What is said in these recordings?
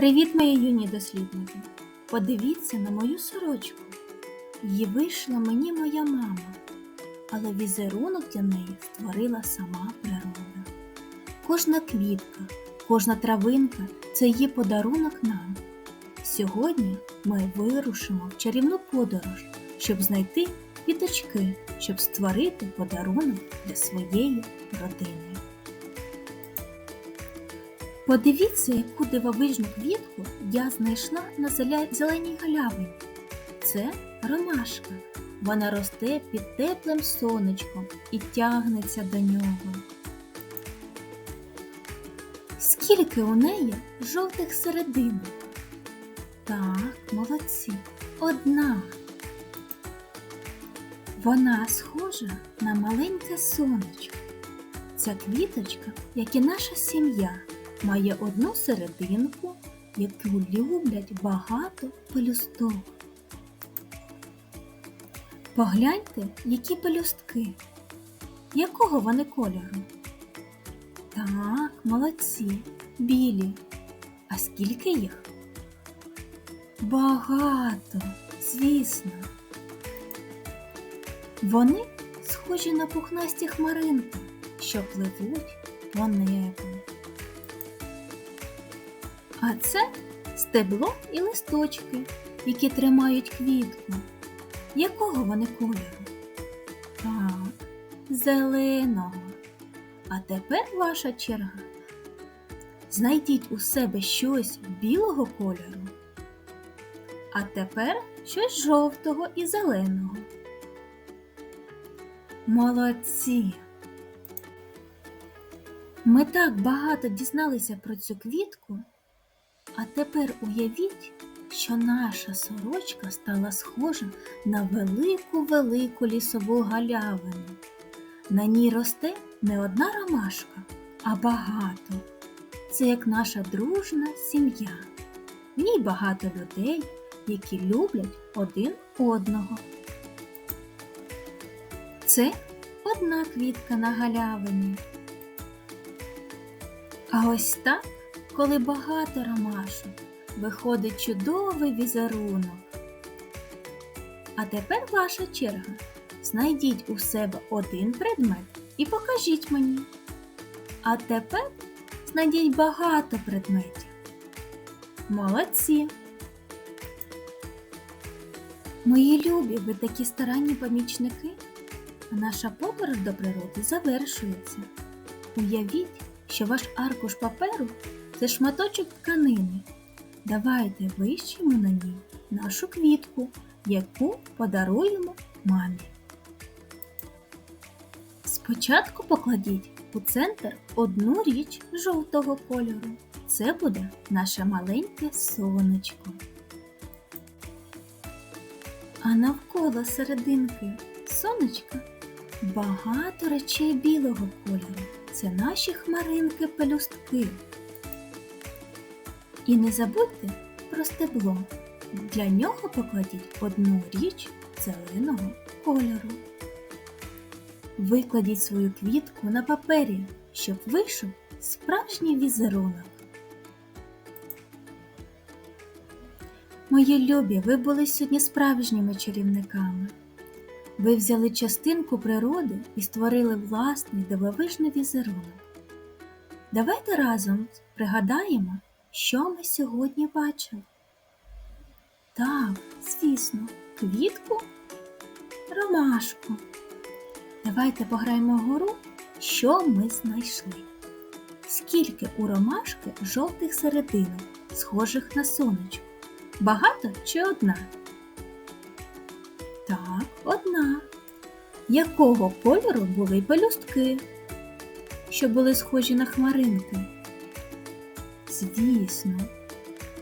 Привіт, мої юні дослідники! Подивіться на мою сорочку. Її вийшла мені моя мама, але візерунок для неї створила сама природа. Кожна квітка, кожна травинка це її подарунок нам. Сьогодні ми вирушимо в чарівну подорож, щоб знайти квіточки, щоб створити подарунок для своєї родини. Подивіться, яку дивовижну квітку я знайшла на зеленій галявині. Це ромашка. Вона росте під теплим сонечком і тягнеться до нього. Скільки у неї жовтих серединок? Так, молодці. Одна. Вона схожа на маленьке сонечко. Ця квіточка, як і наша сім'я, має одну серединку, яку люблять багато пелюсток. Погляньте, які пелюстки. Якого вони кольору? Так, молодці, білі. А скільки їх? Багато, звісно. Вони схожі на пухнасті хмаринки, що пливуть по небу. А це стебло і листочки, які тримають квітку. Якого вони кольору? Так, зеленого. А тепер ваша черга. Знайдіть у себе щось білого кольору. А тепер щось жовтого і зеленого. Молодці! Ми так багато дізналися про цю квітку, а тепер уявіть, що наша сорочка стала схожа на велику-велику лісову галявину. На ній росте не одна ромашка, а багато. Це як наша дружна сім'я. В ній багато людей, які люблять один одного. Це одна квітка на галявині. А ось так, коли багато ромашок, виходить чудовий візерунок. А тепер ваша черга. Знайдіть у себе один предмет і покажіть мені. А тепер знайдіть багато предметів. Молодці! Мої любі, ви такі старанні помічники, а наша подорож до природи завершується. Уявіть, що ваш аркуш паперу це шматочок тканини. Давайте вищимо на ній нашу квітку, яку подаруємо мамі. Спочатку покладіть у центр одну річ жовтого кольору. Це буде наше маленьке сонечко. А навколо серединки сонечка багато речей білого кольору. Це наші хмаринки пелюстки. І не забудьте про стебло. Для нього покладіть одну річ зеленого кольору. Викладіть свою квітку на папері, щоб вийшов справжній візерунок. Мої любі, ви були сьогодні справжніми чарівниками. Ви взяли частинку природи і створили власний дивовижний візерунок. Давайте разом пригадаємо, що ми сьогодні бачили. Так, звісно, квітку, ромашку. Давайте пограємо гору, що ми знайшли. Скільки у ромашки жовтих серединок, схожих на сонечко? Багато чи одна? Так, одна. Якого кольору були пелюстки, що були схожі на хмаринки? Звісно,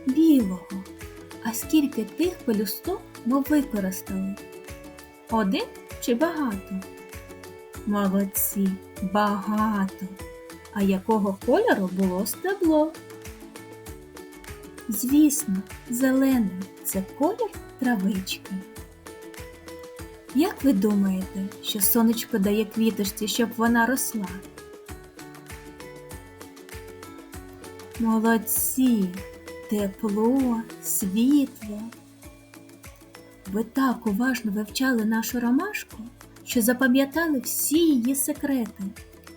білого. А скільки тих пелюсток ми використали? Один чи багато? Молодці, багато. А якого кольору було стебло? Звісно, зелений це колір травички. Як ви думаєте, що сонечко дає квіточці, щоб вона росла? Молодці! тепло, світло. Ви так уважно вивчали нашу ромашку, що запам'ятали всі її секрети.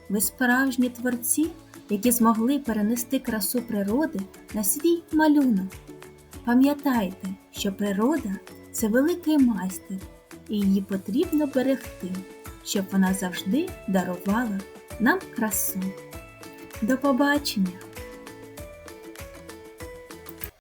Ви справжні творці, які змогли перенести красу природи на свій малюнок. Пам'ятайте, що природа це великий майстер, і її потрібно берегти, щоб вона завжди дарувала нам красу. До побачення!